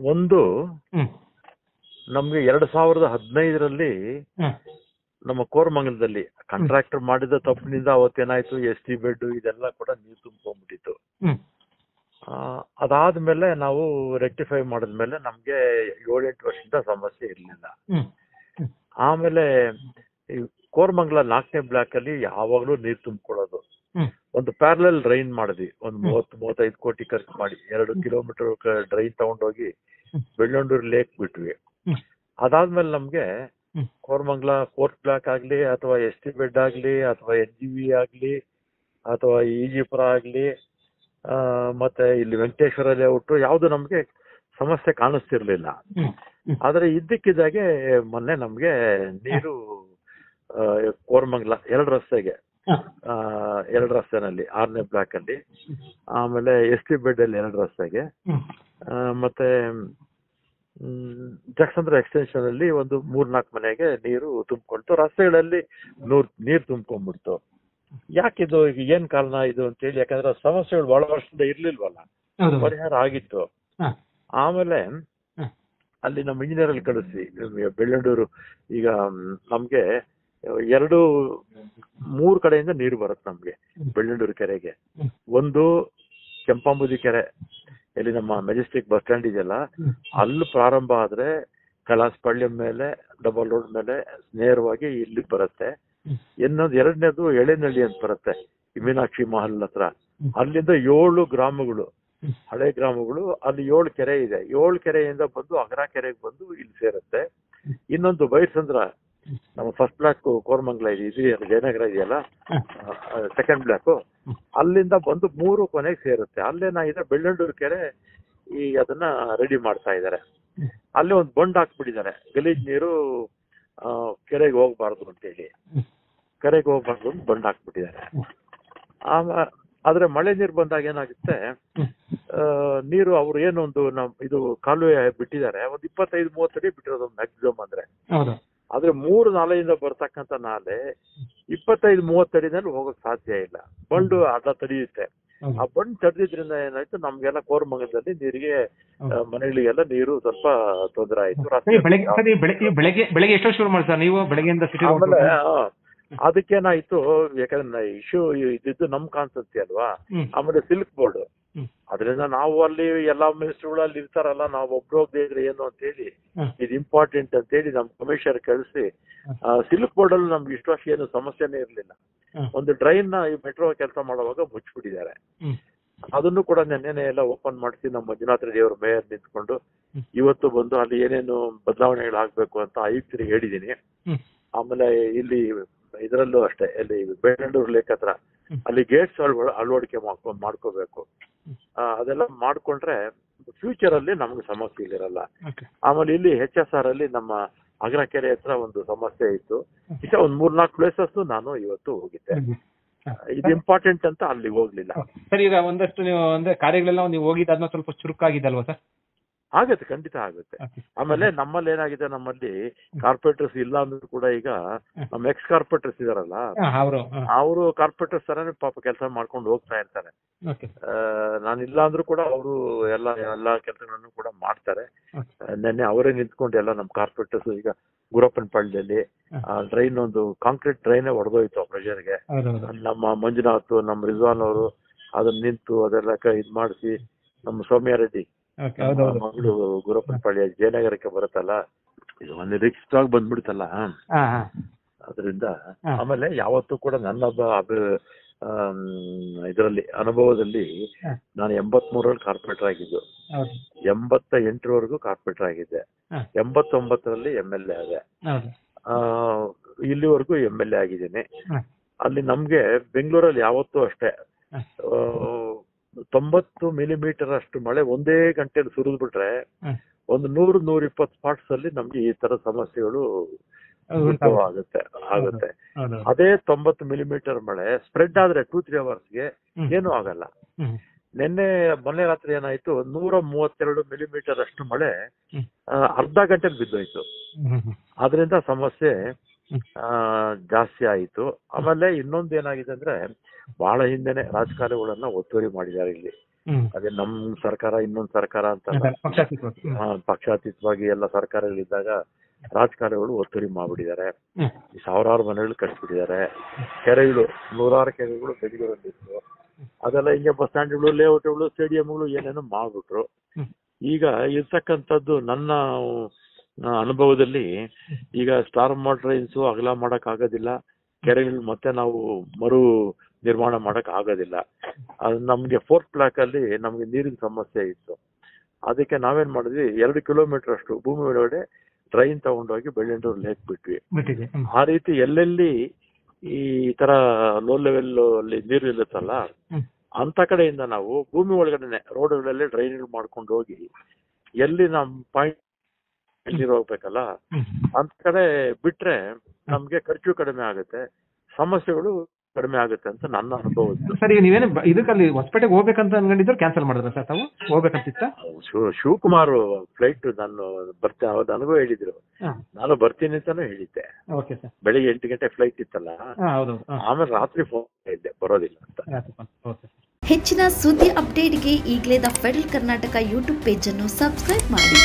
ಒಂದು ನಮ್ಗೆ ಎರಡ್ ಸಾವಿರದ ಹದಿನೈದರಲ್ಲಿ ನಮ್ಮ ಕೋರಮಂಗಲದಲ್ಲಿ ಕಾಂಟ್ರಾಕ್ಟರ್ ಮಾಡಿದ ತಪ್ಪಿನಿಂದ ಅವತ್ತೇನಾಯ್ತು ಎಸ್ ಟಿ ಬೆಡ್ ಇದೆಲ್ಲ ಕೂಡ ನೀರು ತುಂಬಿಕೊಂಡ್ಬಿಟ್ಟಿತ್ತು. ಅದಾದ್ಮೇಲೆ ನಾವು ರೆಕ್ಟಿಫೈ ಮಾಡಿದ್ಮೇಲೆ ನಮ್ಗೆ ಏಳೆಂಟು ವರ್ಷದಿಂದ ಸಮಸ್ಯೆ ಇರಲಿಲ್ಲ. ಆಮೇಲೆ ಈ ಕೋರಮಂಗಲ ನಾಲ್ಕನೇ ಬ್ಲಾಕ್ ಅಲ್ಲಿ ಯಾವಾಗ್ಲೂ ನೀರು ತುಂಬಿಕೊಳ್ಳೋದು ಒಂದು ಪ್ಯಾರಲಲ್ ಡ್ರೈನ್ ಮಾಡಿದ್ವಿ. ಒಂದ್ ಮೂವತ್ ಮೂವತ್ತೈದು ಕೋಟಿ ಖರ್ಚು ಮಾಡಿ. ಎರಡು ಕಿಲೋಮೀಟರ್ ಡ್ರೈನ್ ತಗೊಂಡೋಗಿ ಹೋಗಿ ಬೆಳ್ಳಂಡೂರು ಲೇಕ್ ಬಿಟ್ವಿ. ಅದಾದ್ಮೇಲೆ ನಮ್ಗೆ ಕೋರ್ಮಂಗ್ಲ ಫೋರ್ತ್ ಬ್ಲಾಕ್ ಆಗ್ಲಿ ಅಥವಾ ಎಸ್ ಟಿ ಬೆಡ್ ಆಗ್ಲಿ ಅಥವಾ ಎನ್ ಜಿ ವಿ ಆಗ್ಲಿ ಅಥವಾ ಈಜಿಪುರ ಆಗ್ಲಿ ಆ, ಮತ್ತೆ ಇಲ್ಲಿ ವೆಂಕಟೇಶ್ವರ ಲೇಔಟ್ ಯಾವ್ದು ನಮ್ಗೆ ಸಮಸ್ಯೆ ಕಾಣಿಸ್ತಿರ್ಲಿಲ್ಲ. ಆದ್ರೆ ಇದ್ದಕ್ಕಿದ್ದಾಗೆ ಮೊನ್ನೆ ನಮ್ಗೆ ನೀರು ಕೋರ್ಮಂಗ್ಲ ಎರಡು ರಸ್ತೆಗೆ ಎರಡು ರಸ್ತೆನಲ್ಲಿ ಆರನೇ ಬ್ಲಾಕ್ ಅಲ್ಲಿ. ಆಮೇಲೆ ಎಸ್ ಟಿ ಬೆಡ್ ಅಲ್ಲಿ ಎರಡು ರಸ್ತೆಗೆ. ಮತ್ತೆ ಜಕ್ಸಂದ್ರ ಎಕ್ಸ್ಟೆನ್ಷನ್ ಅಲ್ಲಿ ಒಂದು ಮೂರ್ನಾಲ್ಕು ಮನೆಗೆ ನೀರು ತುಂಬಿಕೊಳ್ತು ರಸ್ತೆಗಳಲ್ಲಿ ನೂರ್ ನೀರು ತುಂಬ್ಕೊಂಡ್ಬಿಡ್ತು. ಯಾಕಿದು ಈಗ ಏನ್ ಕಾರಣ ಇದು ಅಂತ ಹೇಳಿ ಯಾಕಂದ್ರೆ ಸಮಸ್ಯೆಗಳು ಬಹಳ ವರ್ಷದಿಂದ ಇರ್ಲಿಲ್ವಲ್ಲ. ಪರಿಹಾರ ಆಗಿತ್ತು. ಆಮೇಲೆ ಅಲ್ಲಿ ನಮ್ಮ ಇಂಜಿನಿಯರ್ ಅಲ್ಲಿ ಕಳಿಸಿ ಬೆಳ್ಳಂಡೂರು ಈಗ ನಮ್ಗೆ ಎರಡು ಮೂರು ಕಡೆಯಿಂದ ನೀರು ಬರುತ್ತೆ ನಮ್ಗೆ. ಬೆಳ್ಳಂಡೂರು ಕೆರೆಗೆ. ಒಂದು ಕೆಂಪಾಂಬುದಿ ಕೆರೆ ಇಲ್ಲಿ ನಮ್ಮ ಮೆಜೆಸ್ಟಿಕ್ ಬಸ್ ಸ್ಟ್ಯಾಂಡ್ ಇದೆಯಲ್ಲ. ಅಲ್ಲಿ ಪ್ರಾರಂಭ ಆದ್ರೆ ಕೈಲಾಸಪಳ್ಳಿ ಮೇಲೆ ಡಬಲ್ ರೋಡ್ ಮೇಲೆ ನೇರವಾಗಿ ಇಲ್ಲಿ ಬರುತ್ತೆ. ಇನ್ನೊಂದು ಎರಡನೇದು ಎಳೆನಳ್ಳಿ ಅಂತ ಬರುತ್ತೆ ಮೀನಾಕ್ಷಿ ಮಹಲ್ ಹತ್ರ. ಅಲ್ಲಿಂದ ಏಳು ಗ್ರಾಮಗಳು ಹಳೆ ಗ್ರಾಮಗಳು ಅಲ್ಲಿ ಏಳು ಕೆರೆ ಇದೆ. ಏಳು ಕೆರೆಯಿಂದ ಬಂದು ಅಗ್ರ ಕೆರೆಗೆ ಬಂದು ಇಲ್ಲಿ ಸೇರುತ್ತೆ. ಇನ್ನೊಂದು ಬೈರ್ಸಂದ್ರ ನಮ್ಮ ಫಸ್ಟ್ ಬ್ಲಾಕ್ ಕೋರಮಂಗಲ ಇದೆ ಇದೆಯಲ್ಲ ಜಯನಗರ ಇದೆಯಲ್ಲ? ಸೆಕೆಂಡ್ ಬ್ಲಾಕ್ ಅಲ್ಲಿಂದ ಬಂದು ಮೂರು ಕೊನೆಗೆ ಸೇರುತ್ತೆ. ಅಲ್ಲೇನಾಗಿದೆ ಬೆಳ್ಳಂಡೂರು ಕೆರೆ ಈ ಅದನ್ನ ರೆಡಿ ಮಾಡ್ತಾ ಇದ್ದಾರೆ ಅಲ್ಲಿ ಒಂದು ಬಂಡ್ ಹಾಕ್ಬಿಟ್ಟಿದ್ದಾರೆ ಗಲೀಜ್ ನೀರು ಕೆರೆಗೆ ಹೋಗ್ಬಾರ್ದು ಅಂತೇಳಿ ಕೆರೆಗೆ ಹೋಗ್ಬಾರ್ದು ಅಂತ ಬಂಡ್ ಹಾಕ್ಬಿಟ್ಟಿದ್ದಾರೆ ಆಮೇಲೆ ಆದ್ರೆ ಮಳೆ ನೀರು ಬಂದಾಗ ಏನಾಗುತ್ತೆ? ನೀರು ಅವ್ರು ಏನೊಂದು ನಮ್ ಇದು ಕಾಲುವೆ ಬಿಟ್ಟಿದ್ದಾರೆ ಒಂದು ಇಪ್ಪತ್ತೈದು ಅಡಿ ಬಿಟ್ಟಿರೋದು ಮ್ಯಾಕ್ಸಿಮಮ್ ಅಂದ್ರೆ. ಆದ್ರೆ ಮೂರು ನಾಲೆಯಿಂದ ಬರ್ತಕ್ಕಂಥ ನಾಲೆ ಇಪ್ಪತ್ತೈದು ಮೂವತ್ತಡಿನಲ್ಲಿ ಹೋಗಕ್ ಸಾಧ್ಯ ಇಲ್ಲ. ಬಂಡು ಅಡ್ಡ ತಡೆಯುತ್ತೆ. ಆ ಬಂಡ್ ತಡೆದಿದ್ರಿಂದ ಏನಾಯ್ತು ನಮ್ಗೆಲ್ಲ ಕೋರ್ಮಂಗದಲ್ಲಿ ನೀರಿಗೆ. ಮನೆಗಳಿಗೆಲ್ಲ ನೀರು ಸ್ವಲ್ಪ ತೊಂದರೆ ಆಯ್ತು. ಬೆಳಗ್ಗೆ ಎಷ್ಟೋ ಶುರು ಮಾಡ್ತಾರೆ ಸರ್ ನೀವು ಬೆಳಗ್ಗೆಯಿಂದ ಆಮೇಲೆ ಅದಕ್ಕೇನಾಯ್ತು ಯಾಕಂದ್ರೆ ಇಶ್ಯೂ ಇದ್ದಿದ್ದು ನಮ್ ಕಾನ್ಸೆನ್ಸಿ ಅಲ್ವಾ? ಆಮೇಲೆ ಸಿಲ್ಕ್ ಬೋರ್ಡ್. ಅದರಿಂದ ನಾವು ಅಲ್ಲಿ ಎಲ್ಲಾ ಮಿನಿಸ್ಟರ್ಗಳು ಅಲ್ಲಿ ಇರ್ತಾರಲ್ಲ ನಾವು ಒಬ್ರು ಇದ್ರೆ ಏನು ಅಂತ ಹೇಳಿ ಇದು ಇಂಪಾರ್ಟೆಂಟ್ ಅಂತ ಹೇಳಿ ನಮ್ ಕಮಿಷನರ್ ಕಳಿಸಿ. ಸಿಲ್ಕ್ ಬೋರ್ಡ್ ಅಲ್ಲಿ ನಮ್ಗೆ ಇಷ್ಟು ವರ್ಷ ಏನು ಸಮಸ್ಯೆನೇ ಇರ್ಲಿಲ್ಲ. ಒಂದು ಡ್ರೈನ್ನ ಈ ಮೆಟ್ರೋ ಕೆಲಸ ಮಾಡುವಾಗ ಮುಚ್ಚಿಬಿಟ್ಟಿದ್ದಾರೆ. ಅದನ್ನು ಕೂಡ ನೆನ್ನೆನೆ ಎಲ್ಲ ಓಪನ್ ಮಾಡಿಸಿ ನಮ್ಮ ಮಂಜುನಾಥ ರೆಡ್ಡಿ ಅವರು ಮೇಯರ್ ನಿಂತ್ಕೊಂಡು ಇವತ್ತು ಬಂದು ಅಲ್ಲಿ ಏನೇನು ಬದಲಾವಣೆಗಳಾಗಬೇಕು ಅಂತ ಆಯುಕ್ತರಿಗೆ ಹೇಳಿದೀನಿ ಆಮೇಲೆ ಇಲ್ಲಿ ಇದರಲ್ಲೂ ಅಷ್ಟೇ ಇಲ್ಲಿ ಬೇಡೂರು ಲೇಕ್ ಹತ್ರ. ಅಲ್ಲಿ ಗೇಟ್ಸ್ ಅಳವಡಿಕೆ ಮಾಡ್ಕೊ ಮಾಡ್ಕೋಬೇಕು. ಅದೆಲ್ಲ ಮಾಡ್ಕೊಂಡ್ರೆ ಫ್ಯೂಚರ್ ಅಲ್ಲಿ ನಮ್ಗೆ ಸಮಸ್ಯೆ ಇಲ್ಲಿರಲ್ಲ. ಆಮೇಲೆ ಇಲ್ಲಿ ಎಚ್ ಎಸ್ ಆರ್ ಅಲ್ಲಿ ನಮ್ಮ ಅಗ್ರ ಕೆರೆ ಹತ್ರ ಒಂದು ಸಮಸ್ಯೆ ಇತ್ತು. ಇಷ್ಟ ಒಂದ್ ಮೂರ್ನಾಲ್ಕು ಪ್ಲೇಸಸ್ ನಾನು ಇವತ್ತು ಹೋಗಿದ್ದೆ. ಇದು ಇಂಪಾರ್ಟೆಂಟ್ ಅಂತ ಅಲ್ಲಿ ಹೋಗ್ಲಿಲ್ಲ. ಸರ್ ಈಗ ಒಂದಷ್ಟು ನೀವು ಅಂದ್ರೆ ಕಾರ್ಯಗಳೆಲ್ಲ ನೀವು ಹೋಗಿದ್ದಾದ್ಮೇಲೆ ಸ್ವಲ್ಪ ಚುರುಕಾಗಿದೆ ಅಲ್ವಾ ಸರ್? ಆಗುತ್ತೆ ಖಂಡಿತ ಆಗುತ್ತೆ. ಆಮೇಲೆ ನಮ್ಮಲ್ಲಿ ಏನಾಗಿದೆ ನಮ್ಮಲ್ಲಿ ಕಾರ್ಪೊರೇಟರ್ಸ್ ಇಲ್ಲ ಅಂದ್ರೂ ಕೂಡ ಈಗ ನಮ್ಮ ಎಕ್ಸ್ ಕಾರ್ಪೊರೇಟರ್ಸ್ ಇದಾರಲ್ಲ ಅವರು ಕಾರ್ಪೊರೇಟರ್ಸ್ ತರಾನೇ ಪಾಪ ಕೆಲಸ ಮಾಡ್ಕೊಂಡು ಹೋಗ್ತಾ ಇರ್ತಾರೆ. ನಾನು ಇಲ್ಲ ಅಂದ್ರೂ ಕೂಡ ಅವರು ಎಲ್ಲ ಎಲ್ಲಾ ಕೆಲಸಗಳನ್ನು ಕೂಡ ಮಾಡ್ತಾರೆ. ನೆನ್ನೆ ಅವರೇ ನಿಂತ್ಕೊಂಡು ಎಲ್ಲ ನಮ್ಮ ಕಾರ್ಪೊರೇಟರ್ಸ್ ಈಗ ಗುರಪ್ಪನ ಪಳ್ಳಿಯಲ್ಲಿ ಡ್ರೈನ್ ಒಂದು ಕಾಂಕ್ರೀಟ್ ಟ್ರೈನ್ ಹೊಡೆದೋಯ್ತು ಆ ಪ್ರೆಷರ್ಗೆ ನಮ್ಮ ಮಂಜುನಾಥ್ ನಮ್ಮ ರಿಜ್ವಾನ್ ಅವರು ಅದನ್ನ ನಿಂತು ಅದೆಲ್ಲ ಇದು ಮಾಡಿಸಿ ನಮ್ಮ ಸೌಮ್ಯ ಮಗಳು ಗುರಪ್ಪನಪಳ್ಳಿ ಜಯನಗರಕ್ಕೆ ಬರುತ್ತಲ್ಲ ಇದು ಒಂದು ರಿಕ್ಸ್ ಆಗಿ ಬಂದ್ಬಿಡ್ತಲ್ಲ ಅದರಿಂದ ಆಮೇಲೆ ಯಾವತ್ತೂ ಕೂಡ ನನ್ನ ಇದರಲ್ಲಿ ಅನುಭವದಲ್ಲಿ. ನಾನು ಎಂಬತ್ ಮೂರಲ್ಲಿ ಕಾರ್ಪೊರೇಟರ್ ಆಗಿದ್ದು. ಎಂಬತ್ತ ಎಂಟರವರೆಗೂ ಕಾರ್ಪೊರೇಟರ್ ಆಗಿದ್ದೆ. ಎಂಬತ್ತೊಂಬತ್ತರಲ್ಲಿ ಎಂ ಎಲ್ ಎ ಆದೆ. ಇಲ್ಲಿವರೆಗೂ ಎಂ ಎಲ್ ಎ ಆಗಿದ್ದೀನಿ. ಅಲ್ಲಿ ನಮ್ಗೆ ಬೆಂಗಳೂರಲ್ಲಿ ಯಾವತ್ತೂ ಅಷ್ಟೇ. ತೊಂಬತ್ತು ಮಿಲಿಮೀಟರ್ ಅಷ್ಟು ಮಳೆ ಒಂದೇ ಗಂಟೆಯಲ್ಲಿ ಸುರಿದು ಬಿಟ್ರೆ ಒಂದು ನೂರು ನೂರ ಇಪ್ಪತ್ತು ಸ್ಪಾಟ್ಸ್ ಅಲ್ಲಿ ನಮ್ಗೆ ಈ ತರ ಸಮಸ್ಯೆಗಳು ಆಗುತ್ತೆ. ಆಗುತ್ತೆ ಅದೇ ತೊಂಬತ್ತು ಮಿಲಿಮೀಟರ್ ಮಳೆ ಸ್ಪ್ರೆಡ್ ಆದ್ರೆ ಟೂ ತ್ರೀ ಅವರ್ಸ್ಗೆ ಗೆ ಏನೂ ಆಗಲ್ಲ. ನಿನ್ನೆ ಮೊನ್ನೆ ರಾತ್ರಿ ಏನಾಯ್ತು? ನೂರ ಮೂವತ್ತೆರಡು ಮಿಲಿಮೀಟರ್ ಅಷ್ಟು ಮಳೆ ಅರ್ಧ ಗಂಟೆಗೆ ಬಿದ್ದೋಯ್ತು. ಅದರಿಂದ ಸಮಸ್ಯೆ ಜಾಸ್ತಿ ಆಯಿತು. ಆಮೇಲೆ ಇನ್ನೊಂದು ಏನಾಗಿದೆ ಅಂದ್ರೆ ಬಹಳ ಹಿಂದೆನೆ ರಾಜಕಾರಣಿಗಳನ್ನ ಒತ್ತುವರಿ ಮಾಡಿದ್ದಾರೆ ಇಲ್ಲಿ. ಅದೇ ನಮ್ ಸರ್ಕಾರ ಇನ್ನೊಂದ್ ಸರ್ಕಾರ ಅಂತ ಪಕ್ಷಾತೀತವಾಗಿ. ಎಲ್ಲ ಸರ್ಕಾರಗಳಿದ್ದಾಗ ರಾಜಕಾರಣಿಗಳು ಒತ್ತುವರಿ ಮಾಡಿಬಿಟ್ಟಿದ್ದಾರೆ. ಈ ಸಾವಿರಾರು ಮನೆಗಳು ಕಟ್ಬಿಟ್ಟಿದ್ದಾರೆ. ಕೆರೆಗಳು ನೂರಾರು ಕೆರೆಗಳು ಬೆಳೆದಿತ್ತು ಅದೆಲ್ಲ ಹಿಂಗೆ ಬಸ್ ಸ್ಟ್ಯಾಂಡ್ಗಳು ಲೇಔಟ್ಗಳು ಸ್ಟೇಡಿಯಂಗಳು ಏನೇನೋ ಮಾಡ್ಬಿಟ್ರು. ಈಗ ಇರ್ತಕ್ಕಂಥದ್ದು ನನ್ನ ಅನುಭವದಲ್ಲಿ ಈಗ ಸ್ಟಾರ್ ಟ್ರೈನ್ಸ್ ಅಗಲ ಮಾಡಕ್ ಆಗೋದಿಲ್ಲ ಕೆರೆಗಳು ಮತ್ತೆ ನಾವು ಮರು ನಿರ್ಮಾಣ ಮಾಡಕ್ ಆಗೋದಿಲ್ಲ. ಅದು ನಮ್ಗೆ ಫೋರ್ತ್ ಬ್ಲಾಕ್ ಅಲ್ಲಿ ನಮ್ಗೆ ನೀರಿನ ಸಮಸ್ಯೆ ಇತ್ತು. ಅದಕ್ಕೆ ನಾವೇನ್ ಮಾಡಿದ್ವಿ ಎರಡು ಕಿಲೋಮೀಟರ್ ಅಷ್ಟು ಭೂಮಿ ಒಳಗಡೆ ಟ್ರೈನ್ ತಗೊಂಡೋಗಿ ಬೆಳ್ಳಂಡೂರು ಲೇಕ್ ಬಿಟ್ವಿ. ಆ ರೀತಿ ಎಲ್ಲೆಲ್ಲಿ ಈ ತರ ಲೋ ಲೆವೆಲ್ ಅಲ್ಲಿ ನೀರು ಇರುತ್ತಲ್ಲ ಹ್ಮ್. ಅಂತ ಕಡೆಯಿಂದ ನಾವು ಭೂಮಿ ಒಳಗಡೆನೆ ರೋಡ್ಗಳಲ್ಲಿ ಡ್ರೈನ್ ಮಾಡ್ಕೊಂಡು ಹೋಗಿ ಎಲ್ಲಿ ನಮ್ ಪಾಯಿಂಟ್ ನೀರು ಹೋಗ್ಬೇಕಲ್ಲ ಅಂತ ಕಡೆ ಬಿಟ್ರೆ ನಮ್ಗೆ ಖರ್ಚು ಕಡಿಮೆ ಆಗುತ್ತೆ. ಸಮಸ್ಯೆಗಳು ಕಡಿಮೆ ಆಗುತ್ತೆ ಅಂತ ನನ್ನ ಅನುಭವ ಇತ್ತು. ಸರ್ ಈಗ ನೀವೇನು ಇದಕ್ಕಲ್ಲಿ ಹೊಸಪೇಟೆಗೆ ಹೋಗ್ಬೇಕಂತ ಅನ್ಕೊಂಡಿದ್ರು ಕ್ಯಾನ್ಸಲ್ ಮಾಡಿದ್ರೆ ಸರ್ ತಾವು? ಹೋಗ್ಬೇಕಂತಿತ್ತ? ಶಿವ- ಶಿವಕುಮಾರ್ ಫ್ಲೈಟ್ ನಾನು ಬರ್ತಾ ಅವ್ರ ನನಗೂ ಹೇಳಿದ್ರು. ನಾನು ಬರ್ತೀನಿ ಅಂತಾನು ಹೇಳಿದ್ದೆ. Okay sir. ಬೆಳಿಗ್ಗೆ ಎಂಟು ಗಂಟೆ ಫ್ಲೈಟ್ ಇತ್ತಲ್ಲ? ಹಾ ಹೌದು ಹಾ. ಆಮೇಲೆ ರಾತ್ರಿ ಫೋನ್ ಇದ್ದೆ ಬರೋದಿಲ್ಲ ಅಂತ. ಓಕೆ ಹೆಚ್ಚಿನ ಸುದ್ದಿ ಅಪ್ಡೇಟ್ಗೆ ಈಗಲೇ ದ ಫೆಡರಲ್ ಕರ್ನಾಟಕ ಯೂಟ್ಯೂಬ್ ಪೇಜನ್ನು ಸಬ್ಸ್ಕ್ರೈಬ್ ಮಾಡಿ.